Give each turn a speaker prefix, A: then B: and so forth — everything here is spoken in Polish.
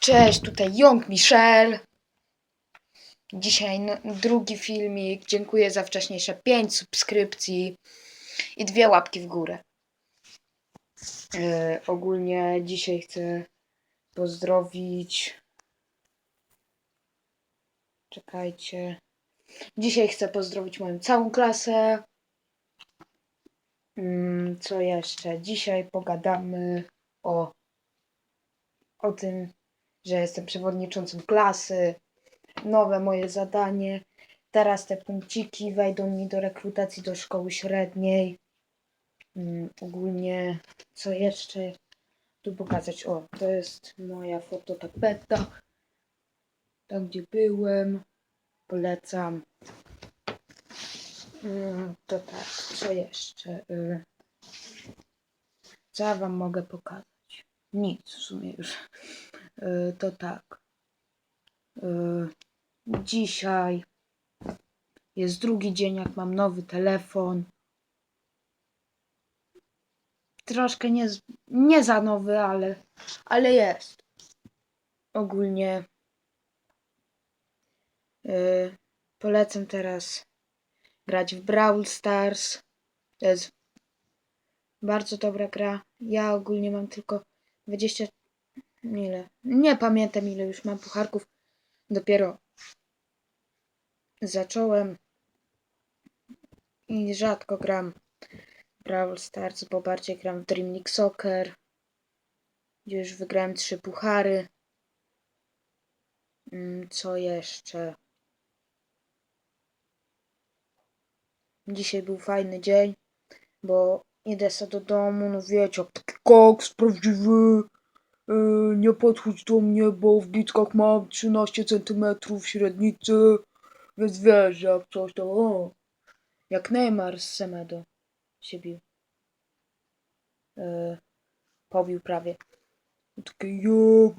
A: Cześć, tutaj Young Michel. Dzisiaj drugi filmik. Dziękuję za wcześniejsze 5 subskrypcji i dwie łapki w górę. E, ogólnie dzisiaj chcę pozdrowić. Czekajcie. Dzisiaj chcę pozdrowić moją całą klasę. Mm, co jeszcze? Dzisiaj pogadamy o, o tym, że jestem przewodniczącym klasy. Nowe moje zadanie. Teraz te punkciki wejdą mi do rekrutacji do szkoły średniej. Mm, ogólnie, co jeszcze tu pokazać? O, to jest moja fototapeta. Tam, gdzie byłem. Polecam. Mm, To tak, co jeszcze? Y, Co ja wam mogę pokazać? Nic w sumie już. Y, To tak. Y, Dzisiaj jest drugi dzień, jak mam nowy telefon. Troszkę nie, nie za nowy, ale, ale jest. Ogólnie y, polecam teraz grać w Brawl Stars. To jest bardzo dobra gra. Ja ogólnie mam tylko 20. Ile? Nie pamiętam ile już mam pucharków. Dopiero zacząłem i rzadko gram Brawl Stars, bo bardziej gram w Dream League Soccer, gdzie już wygrałem trzy puchary. Mm, Co jeszcze? Dzisiaj był fajny dzień, bo idę sobie do domu, no wiecie, taki koks prawdziwy. Yy, nie podchodź do mnie, bo w bitkach mam 13 cm średnicy, więc wiesz, jak coś to o. Jak Neymar z Semedo się bił. Yy, pobił prawie. Takie, jak